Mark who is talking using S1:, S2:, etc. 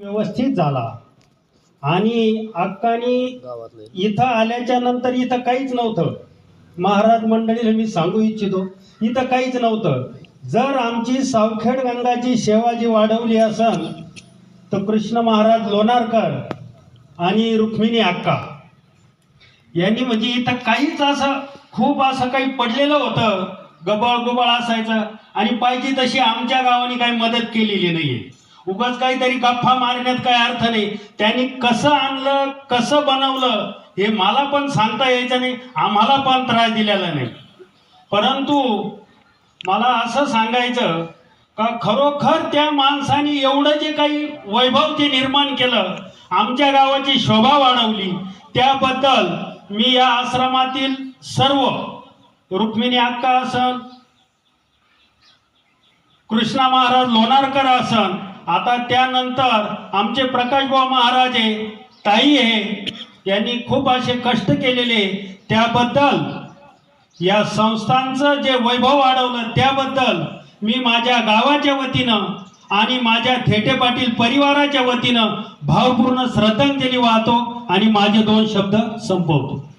S1: व्यवस्थित झाला. आणि अक्कानी इथं आल्याच्यानंतर इथं काहीच नव्हतं. महाराज मंडळीला मी सांगू इच्छितो इथं काहीच नव्हतं. जर आमची सावखेड गंगाची सेवा जी वाढवली असन तर कृष्ण महाराज लोणारकर आणि रुक्मिणी अक्का यांनी म्हणजे इथं काहीच असं खूप असं काही पडलेलं होतं. गबाळ गुबाळ असायचं. आणि पाहिजे तशी आमच्या गावाने काही मदत केलेली नाहीये. उगाच काहीतरी गप्पा मारण्यात काही अर्थ नाही. त्यांनी कसं आणलं कसं बनवलं हे मला पण सांगता यायचं नाही आम्हाला पण त्रास दिलेला नाही. परंतु मला असं सांगायचं का खरोखर त्या माणसाने एवढं जे काही वैभव ते निर्माण केलं आमच्या गावाची शोभा वाढवली त्याबद्दल मी या आश्रमातील सर्व रुक्मिणी अक्का असन कृष्णा महाराज लोणारकर असन आता त्यानंतर आमचे प्रकाशबा महाराज आहे ताई आहे यांनी खूप असे कष्ट केलेले त्याबद्दल या संस्थांचं जे वैभव वाढवलं त्याबद्दल मी माझ्या गावाच्या वतीनं आणि माझ्या थेटे पाटील परिवाराच्या वतीनं भावपूर्ण श्रद्धांजली वाहतो आणि माझे दोन शब्द संपवतो.